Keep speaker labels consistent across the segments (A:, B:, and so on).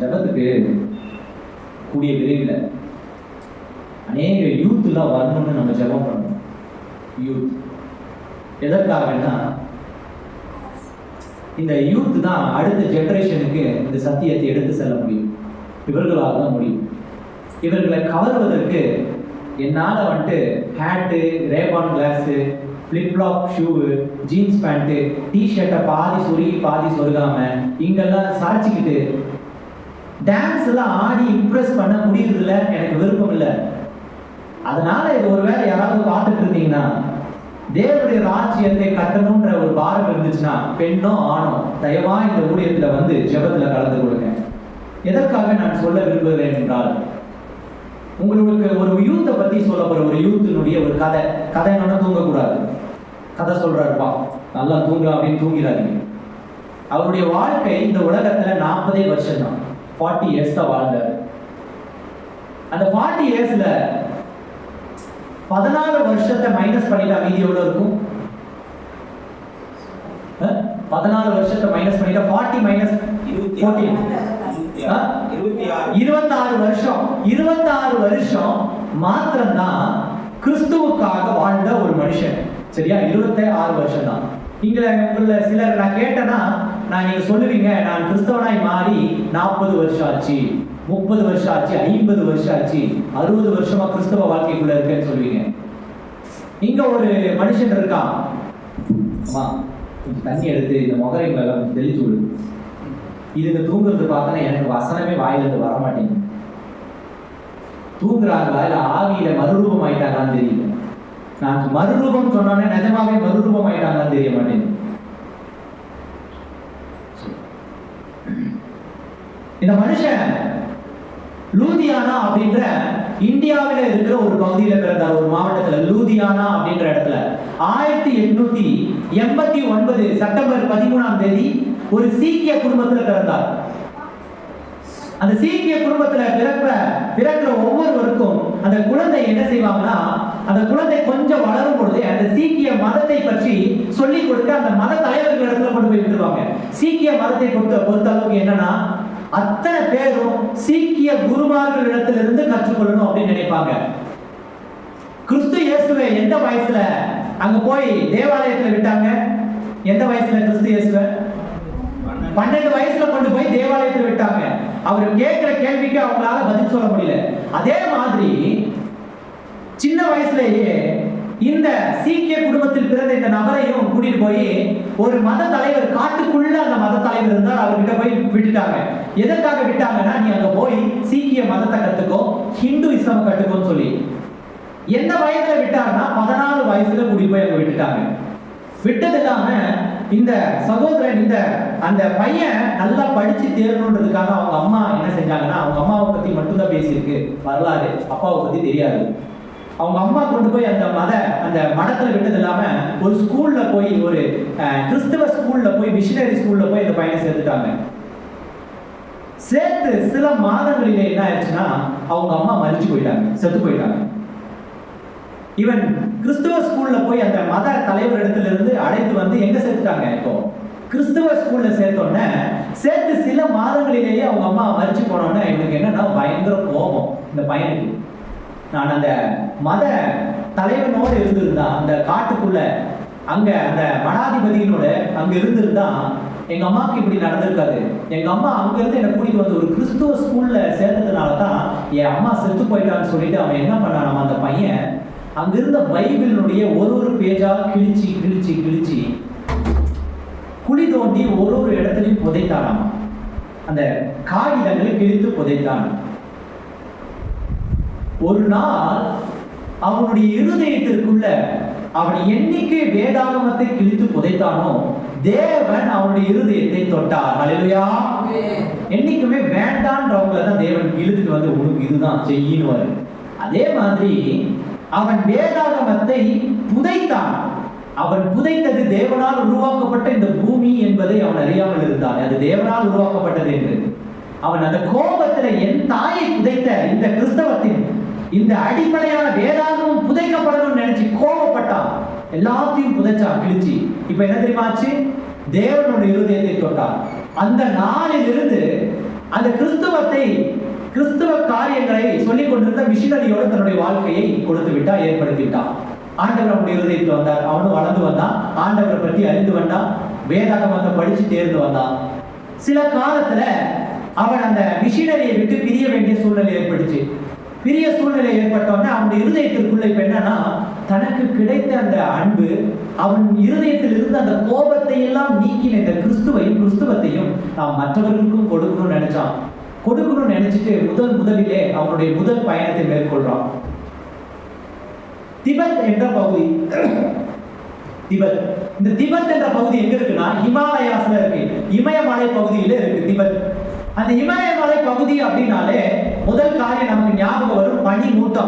A: ஜபத்துக்கு கூடிய விரைவில் அநேக யூத்லாம் வரணும்னு நம்ம ஜெபம் பண்ணணும். யூத் எதற்காகன்னா இந்த யூத் தான் அடுத்த ஜென்ரேஷனுக்கு இந்த சத்தியத்தை எடுத்து செல்ல முடியும். இவர்களால் தான் முடியும். இவர்களை கவர்வதற்கு என்னால் வந்துட்டு hat Ray-Ban glass flip flop shoe jeans pant டிஷர்ட்டை பாதி சொருகி பாதி சொருகாமல் இங்கெல்லாம் சாய்ச்சிக்கிட்டு டான்ஸ் எல்லாம் ஆடி இம்ப்ரெஸ் பண்ண முடியறதில்ல எனக்கு விருப்பம் இல்லை. அதனால இது ஒருவேளை யாராவது பார்த்துட்டு இருந்தீங்கன்னா தேவனுடைய ராஜ்யத்தை கட்டணும்ன்ற ஒரு பாரம் இருந்துச்சுன்னா பெண்ணோ ஆணோ தயவா இந்த ஊழியத்துல வந்து ஜெபத்துல கலந்து கொடுங்க எதற்காக நான் சொல்ல விரும்புகிறேன் என்றால் உங்களுக்கு ஒரு யூத்தை பத்தி சொல்ல போற ஒரு யூத்தினுடைய ஒரு கதை. கதை என்னன்னா தூங்கக்கூடாது. கதை சொல்றாருப்பா நல்லா தூங்கலாம் அப்படின்னு தூங்கிடாதீங்க. அவருடைய வாழ்க்கை இந்த உலகத்துல நாற்பதே வருஷம் தான் ஃபார்ட்டி இயர்ஸ் தான் வாழ்ந்தார். அந்த ஃபார்ட்டி இயர்ஸ்ல பதினாலு வருஷத்தை மைனஸ் பண்ணிட்டா மீதி எவ்வளவு இருக்கும்? பதினாலு வருஷத்தை மைனஸ் பண்ணிட்டா ஃபார்ட்டி மைனஸ் இருபத்தாறு வருஷம். இருபத்தாறு வருஷம் மாத்திரம்தான் கிறிஸ்துவுக்காக வாழ்ந்த ஒரு மனுஷன். சரியா? இருபத்தி ஆறு வருஷம் தான் இங்க உங்கள சிலர் நான் கேட்டேன்னா நான் நீங்க சொல்லுவீங்க நான் கிறிஸ்தவனாய் மாறி நாற்பது வருஷம் ஆச்சு முப்பது வருஷம் ஆச்சு ஐம்பது வருஷம் ஆச்சு அறுபது வருஷமா கிறிஸ்தவ வாழ்க்கைக்குள்ள இருக்கேன்னு சொல்லுவீங்க. இங்க ஒரு மனுஷன் இருக்கான். கொஞ்சம் தண்ணி எடுத்து இந்த முகரை எல்லாம் தெளிச்சு விடு. இதுங்க தூங்குறது பார்த்தோன்னா எனக்கு வசனமே வாயிலிருந்து வர மாட்டேங்குது. தூங்குறாங்களா இல்ல ஆவியில மறுரூபம் ஆயிட்டாங்களான்னு தெரியல. நான் மறுரூபம் சொன்னோன்னே நிஜமாவே மறுரூபம் ஆயிட்டாங்களான்னு தெரிய மாட்டேங்குது. இந்த மனுஷன் லூதியானா அப்படின்ற இந்தியாவில இருக்கிற ஒரு பகுதியில பிறந்தார். ஒரு மாவட்டத்துல. லூதியானா அப்படின்ற இடத்துல. ஆயிரத்தி எட்நூத்தி எண்பத்தி ஒன்பது செப்டம்பர் பதிமூணாம் தேதி ஒரு சீக்கிய குடும்பத்துல பிறந்தார். அந்த சீக்கிய குடும்பத்துல பிறப்ப பிறக்கிற ஒவ்வொருவருக்கும் அந்த குழந்தை என்ன செய்வாங்கன்னா அந்த குழந்தை கொஞ்சம் வளரும் பொழுது அந்த சீக்கிய மதத்தை பற்றி சொல்லி கொடுக்க அந்த மத தலைவர்கள் இடத்துல கொண்டு போய் விட்டுருவாங்க. சீக்கிய மதத்தை பொறுத்த பொறுத்த அளவுக்கு என்னன்னா அத்தனை பேரும் சீக்கிய குருமார்கள் இடத்திலிருந்து கற்றுக்கொள்ளணும் அப்படின்னு நினைப்பாங்க. கிறிஸ்து இயேசுவை எந்த வயசுல அங்க போய் தேவாலயத்துல விட்டாங்க? எந்த வயசுல கிறிஸ்து இயேசுவை? பன்னெண்டு வயசுல கொண்டு போய் தேவாலயத்தில் விட்டாங்க. அவர் கேட்கிற கேள்விக்கு அவங்களால பதில் சொல்ல முடியல. அதே மாதிரி சின்ன வயசுலயே இந்த சீக்கிய குடும்பத்தில் பிறந்த இந்த நபரையும் கூட்டிட்டு போய் ஒரு மத தலைவர் காட்டுக்குள்ள அந்த மத தலைவர் இருந்தார். அவர்கிட்ட போய் விட்டுட்டாங்க. எதற்காக விட்டாங்கன்னா நீ அங்க போய் சீக்கிய மதத்தை கத்துக்கோ ஹிந்து இஸ்லாம் கத்துக்கோன்னு சொல்லி. எந்த வயதுல விட்டாருன்னா பதினாலு வயசுல கூட்டிட்டு போய் அங்க விட்டுட்டாங்க. விட்டது இல்லாம இந்த சகோதரன் இந்த அந்த பையன் நல்லா படிச்சு தேரணுன்றதுக்காக அவங்க அம்மா என்ன செஞ்சாங்கன்னா அவங்க அம்மாவை பத்தி மட்டும்தான் பேசியிருக்கு. வரலாறு அப்பாவை பத்தி தெரியாது. அவங்க அம்மா கொண்டு போய் அந்த மத அந்த மடத்துல விட்டது இல்லாம ஒரு ஸ்கூல்ல போய் ஒரு கிறிஸ்தவ ஸ்கூல்ல போய் மிஷினரி ஸ்கூல்ல போய் இந்த பையனை சேர்த்துட்டாங்க. சேர்த்து சில மாதங்களிலே என்ன ஆயிடுச்சுன்னா அவங்க அம்மா மறிச்சு போயிட்டாங்க செத்து போயிட்டாங்க. இவன் கிறிஸ்துவ ஸ்கூல்ல போய் அந்த மத தலைவர் இடத்துல இருந்து அழைத்து வந்து எங்க சேர்த்துட்டாங்க இப்போ? கிறிஸ்துவ ஸ்கூல்ல சேர்த்தோன்னே சேர்த்து சில மாதங்களிலேயே அவங்க அம்மா மறிச்சு போனோன்னே இவனுக்கு என்னன்னா பயங்கர கோபம் இந்த பையனுக்கு. நான் அந்த மத தலைவனோடு இருந்திருந்தா அந்த காட்டுக்குள்ள அங்க அந்த மடாதிபதியினோட அங்க இருந்திருந்தா எங்க அம்மாவுக்கு இப்படி நடந்திருக்காது. எங்க அம்மா அங்க இருந்து என்னை கூட்டிட்டு வந்து ஒரு கிறிஸ்துவ ஸ்கூல்ல சேர்ந்ததுனால தான் என் அம்மா செத்து போயிட்டான்னு சொல்லிட்டு அவன் என்ன பண்ணான் அந்த பையன் அங்கிருந்த பைபிளினுடைய ஒரு ஒரு பேஜா கிழிச்சு கிழிச்சு கிழிச்சு குழி தோண்டி ஒரு ஒரு இடத்துலையும் புதைத்தானாம். அந்த காகிதங்களை கிழித்து புதைத்தான் ஒரு நாள் அவனுடைய இருதயத்திற்குள்ள அவன் என்னைக்கு வேதாகமத்தை கிழித்து புதைத்தானோ தேவன் அவனுடைய இருதயத்தை தொட்டார். ஹalleluya. என்னைக்குமே வேண்டான்றவங்கள தான் தேவன் இழுத்துட்டு வந்து உனக்கு இதுதான் செய்யின்னு அதே மாதிரி அவன் வேதாகமத்தை புதைத்தான். அவன் புதைத்தது தேவனால் உருவாக்கப்பட்ட இந்த பூமி என்பதை அவன் அறியாமல் இருந்தான். அது தேவனால் உருவாக்கப்பட்டது என்று. அவன் அந்த கோபத்துல என் தாயை புதைத்த இந்த கிறிஸ்தவத்தின் இந்த அடிப்படையான வேதாகமும் புதைக்கப்படணும்னு நினைச்சு கோபப்பட்டான். எல்லாத்தையும் புதைச்சான் கிழிச்சு. இப்ப என்ன தெரியுமாச்சு தேவனோட தேவனுடைய இருதயத்தை தொட்டான். அந்த நாளிலிருந்து அந்த கிறிஸ்துவத்தை கிறிஸ்துவ காரியங்களை சொல்லிக் கொண்டிருந்த மிஷினரியோட தன்னுடைய வாழ்க்கையை கொடுத்து விட்டா ஏற்படுத்தி விட்டான். ஆண்டவர் அவனுடைய இருதயத்தில் வந்தார். அவனும் வளர்ந்து வந்தான். ஆண்டவரை பற்றி அறிந்து வந்தான். வேதாகமத்தை படிச்சு தேர்ந்து வந்தான். சில காலத்துல அவன் அந்த மிஷினரியை விட்டு பிரிய வேண்டிய சூழ்நிலை ஏற்பட்டுச்சு. பிரிய சூழ்நிலை ஏற்பட்டோடனே அவனுடைய இருதயத்திற்குள்ள இப்ப என்னன்னா தனக்கு கிடைத்த அந்த அன்பு அவன் இருதயத்தில் இருந்த அந்த கோபத்தை எல்லாம் நீக்கின இந்த கிறிஸ்துவையும் கிறிஸ்துவத்தையும் நாம் மற்றவர்களுக்கும் கொடுக்கணும்னு நினைச்சான். கொடுக்கணும்னு நினைச்சிட்டு முதல் முதலிலே அவனுடைய முதல் பயணத்தை மேற்கொள்றான். திபத் என்ற பகுதி திபத். இந்த திபத் என்ற பகுதி எங்க இருக்குன்னா ஹிமாலயாஸ்ல இருக்கு. இமயமலை பகுதியில இருக்கு திபத். அந்த இமயமலை பகுதி அப்படின்னாலே முதல் காரியம் நமக்கு ஞாபகம்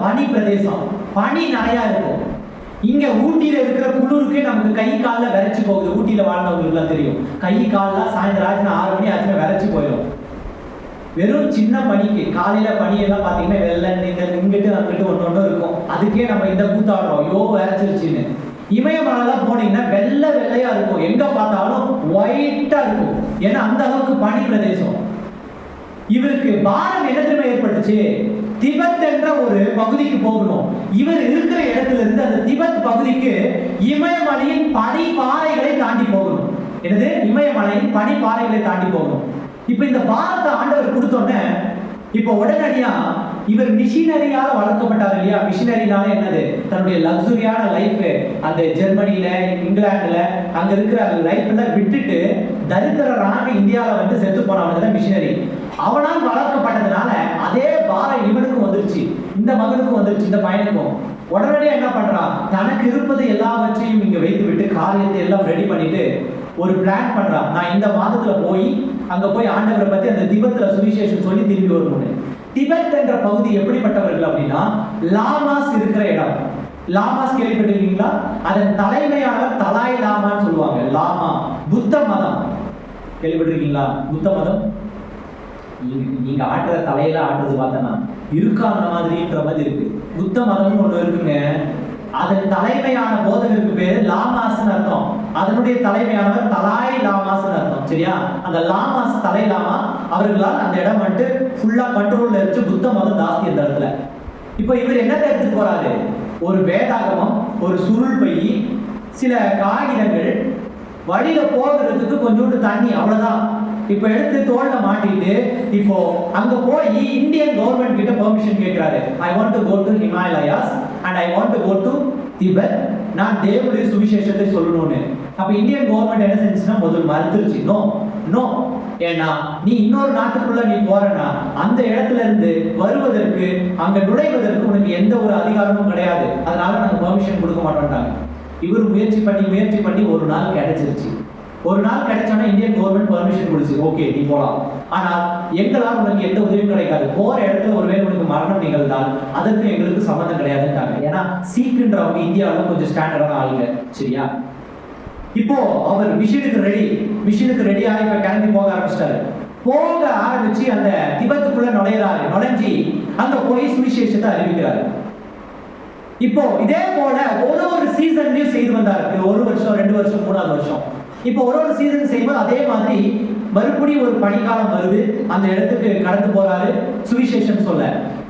A: பனி பிரதேசம். பனி நிறையா இருக்கும். இங்க ஊட்டியில இருக்கிற குளிருக்கு நமக்கு கை காலில் விரைச்சு போகுது. ஊட்டியில வாழ்ந்தவங்களுக்கு தெரியும். கை காலில் சாயந்தரம் ஆச்சுன்னா ஆறு மணி ஆச்சுன்னா விரைச்சு போயிடும். வெறும் சின்ன பனிக்கு காலையில பனியெல்லாம் பார்த்தீங்கன்னா வெள்ளை நீங்க இங்கிட்டு அங்கிட்டு ஒன்று ஒன்று இருக்கும். அதுக்கே நம்ம இந்த கூத்தாடுறோம். ஐயோ விரைச்சிருச்சுன்னு. இமயமலைலாம் போனீங்கன்னா வெள்ளை வெள்ளையா இருக்கும். எங்க பார்த்தாலும் ஒயிட்டா இருக்கும். ஏன்னா அந்த அளவுக்கு பனி பிரதேசம். இவருக்கு பாரம் என்ன தெரியுமா ஏற்பட்டுச்சு? திபெத் என்ற ஒரு பகுதிக்கு போகணும். இவர் இருக்கிற இடத்துல இருந்து அந்த திபெத் பகுதிக்கு இமயமலையின் பனி பாறைகளை தாண்டி போகணும். என்னது? இமயமலையின் பனி பாறைகளை தாண்டி போகணும். இப்ப இந்த பாரத்தை ஆண்டவர் கொடுத்தோன்னே இப்போ உடனடியா இவர் மிஷினரியால வளர்க்கப்பட்டார் இல்லையா? மிஷினரினால என்னது? தன்னுடைய லக்ஸுரியான லைஃப் அந்த ஜெர்மனியில இங்கிலாந்துல அங்க இருக்கிற லைஃப்ல விட்டுட்டு தரித்திரரான இந்தியாவில வந்து செத்து போனவங்க தான் மிஷினரி அவனால் வளர்க்கப்பட்டதுனால அதே பாரம் இவனுக்கும் வந்துருச்சு இந்த மகனுக்கும் வந்துருச்சு இந்த பையனுக்கும். உடனடியாக என்ன பண்றான் தனக்கு இருப்பது எல்லாவற்றையும் இங்க வைத்து விட்டு காரியத்தை எல்லாம் ரெடி பண்ணிட்டு ஒரு பிளான் பண்றான் நான் இந்த மாதத்துல போய் அங்க போய் ஆண்டவரை பத்தி அந்த திபத்துல சுவிசேஷம் சொல்லி திரும்பி வருவோம் திபெத் என்ற பகுதி எப்படிப்பட்டவர்கள் அப்படின்னா லாமாஸ் இருக்கிற இடம். லாமாஸ் கேள்விப்பட்டிருக்கீங்களா? அதன் தலைமையாளர் தலாய் லாமான்னு சொல்லுவாங்க. லாமா புத்த மதம். கேள்விப்பட்டிருக்கீங்களா? புத்த மதம்? நீங்க- ஆட்டுற தலையில ஆட்டுறது பார்த்தனா இருக்கா அந்த மாதிரின்ற மாதிரி இருக்கு. புத்த மதம்னு ஒண்ணு இருக்குங்க. அதன் தலைமையான போதகருக்கு பேரு லாமாஸ்னு அர்த்தம். அதனுடைய தலைமையானவர் தலாய் லாமாஸ்னு அர்த்தம். சரியா? அந்த லாமாஸ் தலை லாமா அவர்களால் அந்த இடம் வந்துட்டு ஃபுல்லா கண்ட்ரோல்ல இருந்து புத்த மதம் ஜாஸ்தி அந்த இடத்துல. இப்போ இவர் என்னத்தை எடுத்துட்டு போறாரு? ஒரு வேதாகமம் ஒரு சுருள் பை சில காகிதங்கள் வழியில போகிறதுக்கு கொஞ்சோண்டு தண்ணி அவ்வளவுதான். இப்போ எடுத்து தோல்ல மாட்டிட்டு இப்போ அங்க போய் இந்தியன் கவர்மெண்ட் கிட்ட பெர்மிஷன் கேட்கிறாரு I want to go to Himalayas and I want to go to Tibet நான் தேவனுடைய சுவிசேஷத்தை சொல்லணும்னு. அப்ப இந்தியன் கவர்மெண்ட் என்ன செஞ்சுச்சுன்னா முதல் மறுத்துருச்சு. நோ நோ ஏன்னா நீ இன்னொரு நாட்டுக்குள்ள நீ போறனா அந்த இடத்துல இருந்து வருவதற்கு அங்க நுழைவதற்கு உனக்கு எந்த ஒரு அதிகாரமும் கிடையாது. அதனால நாங்க பெர்மிஷன் கொடுக்க மாட்டோம்டாங்க இவர் முயற்சி பண்ணி முயற்சி பண்ணி ஒரு நாள் கிடைச்சிருச்சு. ஒரு நாள் கிடைச்சோன்னா இந்தியன் கவர்மெண்ட் பர்மிஷன் கொடுச்சு ஓகே நீ போலாம். ஆனால் எங்களால் உனக்கு எந்த உதவியும் கிடைக்காது. போற இடத்துல ஒருவேளை உனக்கு மரணம் நிகழ்ந்தால் அதற்கு எங்களுக்கு சம்மந்தம் கிடையாதுன்ட்டாங்க. ஏன்னா சீக்குன்றவங்க இந்தியாவில் கொஞ்சம் ஸ்டாண்டர்டான ஆளுங்க. சரியா? இப்போ அவர் மிஷினுக்கு ரெடி மிஷினுக்கு ரெடியாக இப்ப கிளம்பி போக ஆரம்பிச்சிட்டாரு. போக ஆரம்பிச்சு அந்த திபத்துக்குள்ள நுழையிறாரு நுழைஞ்சி அங்க போய் சுவிசேஷத்தை அறிவிக்கிறாரு. இப்போ இதே போல ஒரு ஒரு சீசன்லயும் செய்து வந்தாரு. ஒரு வருஷம் ரெண்டு வருஷம் மூணாவது வருஷம். இப்போ ஒரு ஒரு சீசன் செய்யும்போது அதே மாதிரி மறுபடியும் ஒரு பனிக்காலம் வருது. அந்த இடத்துக்கு கடந்து போறாரு. சுவிசேஷம் சொல்ல.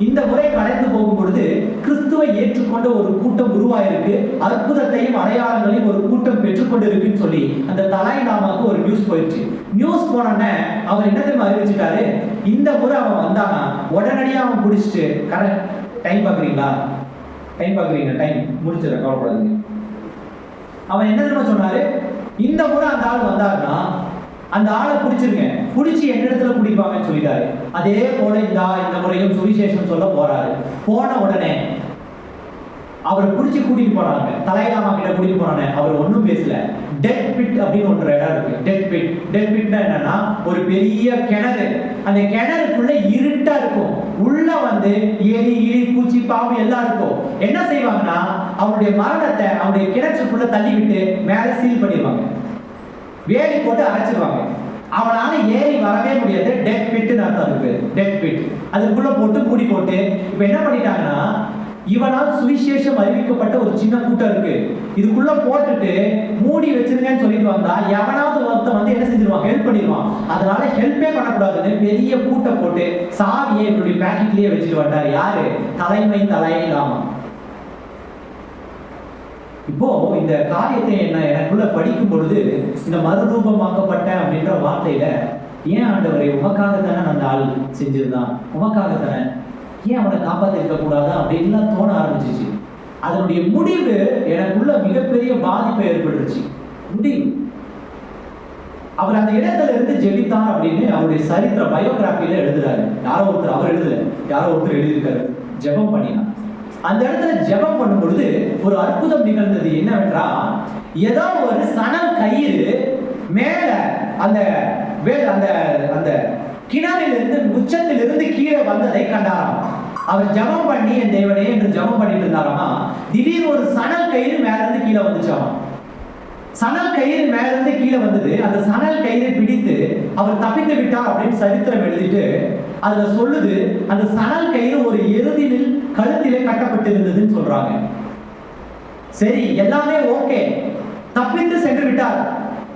A: இந்த முறை கடந்து போகும் பொழுது கிறிஸ்துவை ஏற்றுக்கொண்ட ஒரு கூட்டம் உருவாயிருக்கு. அற்புதத்தையும் அடையாளங்களையும் ஒரு கூட்டம் பெற்றுக்கொண்டு இருக்குன்னு சொல்லி அந்த தலாய் நாமாக்கு ஒரு நியூஸ் போயிடுச்சு. நியூஸ் போனோடனே அவர் என்ன தெரியுமா அறிவிச்சிட்டாரு? இந்த முறை அவன் வந்தானா? உடனடியாக அவன் பிடிச்சிட்டு கரெக்ட். டைம் பார்க்குறீங்களா டைம் பார்க்குறீங்க டைம் முடிச்சிட கவலைப்படாதீங்க. அவன் என்ன தெரியுமா சொன்னாரு? இந்த முறை அந்த ஆள் வந்தாருன்னா அந்த ஆளை பிடிச்சிருங்க. பிடிச்சி எந்த இடத்துல பிடிப்பாங்கன்னு சொல்லிட்டாரு. அதே போல இந்த இந்த முறையும் சுவிசேஷம் சொல்ல போறாரு. போன உடனே அவரை பிடிச்சி கூட்டிட்டு போனாங்க. தலையாமா கிட்ட கூட்டிட்டு போனானே அவர் ஒன்றும் பேசல. டெட் பிட் அப்படின்னு ஒரு இடம் இருக்கு. டெட் பிட் டெட் பிட்னா என்னன்னா ஒரு பெரிய கிணறு. அந்த கிணறுக்குள்ள இருட்டா இருக்கும். உள்ள வந்து எலி இலி பூச்சி பாம்பு எல்லாம் இருக்கும். என்ன செய்வாங்கன்னா அவனுடைய மரணத்தை அவருடைய கிணற்றுக்குள்ள தள்ளிவிட்டு மேலே சீல் பண்ணிடுவாங்க. வேலி போட்டு அரைச்சிருவாங்க அவனால ஏறி வரவே முடியாது. டெட் பிட்னு அர்த்தம் இருக்கு டெட் பிட் அதுக்குள்ள போட்டு மூடி போட்டு இப்போ என்ன பண்ணிட்டாங்கன்னா இவனால் சுவிசேஷம் அறிவிக்கப்பட்ட ஒரு சின்ன கூட்டம் இருக்கு. இதுக்குள்ள போட்டுட்டு மூடி வச்சிருங்கன்னு சொல்லிட்டு வந்தா எவனாவது ஒருத்தன் வந்து என்ன செஞ்சிருவான்? ஹெல்ப் பண்ணிடுவான். அதனால ஹெல்ப்பே பண்ணக்கூடாதுன்னு பெரிய கூட்டம் போட்டு சாவியை என்னுடைய பேக்கெட்லயே வச்சுட்டு வந்தார். யாரு? தலைமை தலைமை இல்லாமல் இப்போ இந்த காரியத்தை என்ன எனக்குள்ள படிக்கும் பொழுது இந்த மறுரூபமாக்கப்பட்ட அப்படின்ற வார்த்தையில ஏன் ஆண்டவரை உமக்காக தானே நான் அந்த ஆள் செஞ்சிருந்தான்? உமக்காக தானே? ஏன் அவனை காப்பாத்திருக்க கூடாதா அப்படின்லாம் தோண ஆரம்பிச்சிச்சு. அதனுடைய முடிவு எனக்குள்ள மிகப்பெரிய பாதிப்பை ஏற்பட்டுருச்சு முடிவு அவர் அந்த இடத்துல இருந்து ஜெபித்தார் அப்படின்னு அவருடைய சரித்திர பயோகிராஃபில எழுதுறாரு. யாரோ ஒருத்தர் அவர் எழுதல. யாரோ ஒருத்தர் எழுதியிருக்காரு. ஜெபம் பண்ணினார். அந்த இடத்துல ஜெபம் பண்ணும் பொழுது ஒரு அற்புதம் நிகழ்ந்தது என்னவென்றால் ஏதோ ஒரு சணல் கயிறு மேல அந்த வேல் அந்த அந்த கிணறிலிருந்து உச்சத்திலிருந்து கீழே வந்ததை கண்டாராம். அவர் ஜெபம் பண்ணி என் தேவனே என்று ஜெபம் பண்ணிட்டு இருந்தாராமா? திடீர்னு ஒரு சணல் கயிறு மேல இருந்து கீழே வந்துச்சாம் சணல் கயிறு மேல இருந்து கீழே வந்தது. அந்த சணல் கயிறை பிடித்து அவர் தப்பித்து விட்டார் அப்படின்னு சரித்திரம் எழுதிட்டு அதுல சொல்லுது அந்த சணல் கயிறு ஒரு எருதினில் கழுத்திலே கட்டப்பட்டிருந்ததுன்னு சொல்றாங்க. சரி எல்லாமே ஓகே தப்பித்து சென்று விட்டார்.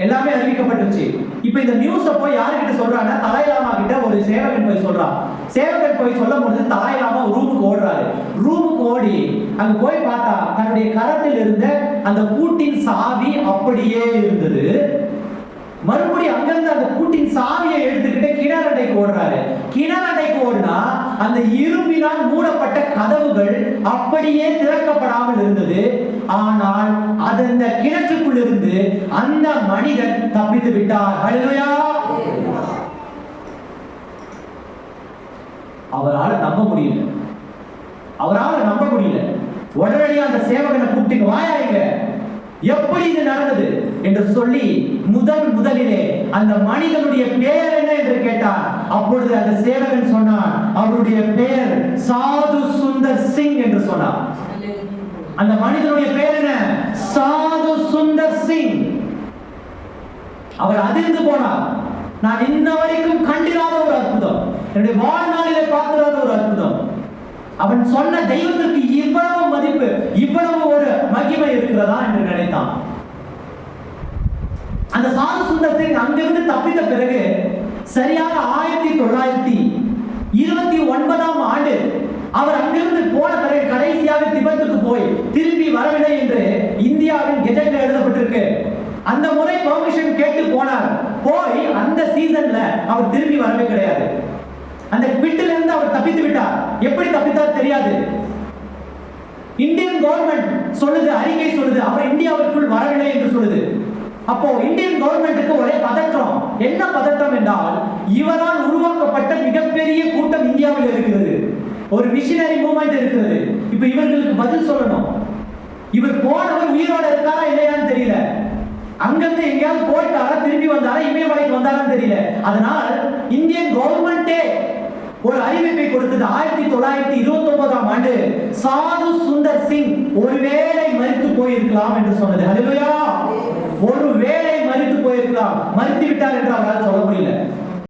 A: எல்லாமே அறிவிக்கப்பட்டுருச்சு. இப்போ இந்த நியூஸ போய் யாருக்கிட்ட சொல்றாங்கன்னா தலாய்லாமா கிட்ட ஒரு சேவகன் போய் சொல்றான். சேவகன் போய் சொல்லும் பொழுது தலாய்லாமா ரூமுக்கு ஓடுறாரு. ரூமுக்கு ஓடி அங்க போய் பார்த்தா தன்னுடைய கரத்தில் இருந்த அந்த பூட்டின் சாவி அப்படியே இருந்தது. மறுபடியும் அங்கிருந்து அந்த கூட்டின் சாவியை எடுத்துக்கிட்டு கிணறண்டைக்கு ஓடுறாரு. கிணறண்டைக்கு ஓடுனா அந்த இரும்பினால் மூடப்பட்ட கதவுகள் அப்படியே திறக்கப்படாமல் இருந்தது. ஆனால் அது அந்த கிணற்றுக்குள் இருந்து அந்த மனிதன் தப்பித்து விட்டார். ஹalleluya. அவரால் நம்ப முடியல. அவரால் நம்ப முடியல. உடனடியாக அந்த சேவகனை கூப்பிட்டு வாயா எப்படி இது நடந்தது? என்று சொல்லி முதல் முதலிலே அந்த மனிதனுடைய பெயர் என்ன என்று கேட்டான் அப்பொழுது அந்த சேவகன் சொன்னான் அவருடைய பெயர் சாது சுந்தர் சிங் என்று சொன்னான் அந்த மனிதனுடைய பெயர் என்ன? சாது சுந்தர் சிங். அவர் அதிர்ந்து போனார். நான் இன்ன வரைக்கும் கண்டிராத ஒரு அற்புதம். என்னுடைய வாழ்நாளிலே பார்த்திராத ஒரு அற்புதம். அவன் சொன்ன தெய்வத்திற்கு இவ்வளவு மதிப்பு இவ்வளவு ஒரு மகிமை இருக்கிறதா என்று நினைத்தான். அந்த சாது சுந்தர் சிங் அங்கிருந்து தப்பித்த பிறகு சரியாக ஆயிரத்தி தொள்ளாயிரத்தி இருபத்தி ஒன்பதாம் ஆண்டு அவர் அங்கிருந்து போன பிறகு கடைசியாக திபத்துக்கு போய் திரும்பி வரவில்லை என்று இந்தியாவின் கெஜெட்ல எழுதப்பட்டிருக்கு. அந்த முறை பெர்மிஷன் கேட்டு போனார். போய் அந்த சீசன்ல அவர் திரும்பி வரவே கிடையாது. அந்த பிட்டில இருந்து அவர் தப்பித்து விட்டார். எப்படி தப்பித்தார் தெரியாது. இந்தியன் கவர்மெண்ட் சொல்லுது அறிக்கை சொல்லுது அவர் இந்தியாவிற்குள் வரவில்லை என்று சொல்லுது. அப்போ இந்தியன் கவர்மெண்ட்டுக்கு ஒரே பதற்றம். என்ன பதற்றம் என்றால் இவரால் உருவாக்கப்பட்ட மிகப்பெரிய கூட்டம் இந்தியாவில் இருக்கிறது. ஒரு மிஷினரி மூமெண்ட் இருக்கிறது. இப்ப இவர்களுக்கு பதில் சொல்லணும். இவர் போனவர் உயிரோட இருக்காரா இல்லையான்னு தெரியல. அங்கிருந்து எங்கேயாவது போயிட்டாரா திரும்பி வந்தாரா இமயமலைக்கு வந்தாரான்னு தெரியல. அதனால் இந்தியன் கவர்மெண்டே ஒரு அறிவிப்பை கொடுத்தது ஆயிரத்தி தொள்ளாயிரத்தி இருபத்தி ஒன்பதாம் ஆண்டு சாது சுந்தர் சிங் ஒருவேளை மறித்து போயிருக்கலாம் என்று சொன்னது. ஒரு ஒருவேளை மறித்து போயிருக்கலாம் மறித்து விட்டார் என்று அவரால் சொல்ல முடியல.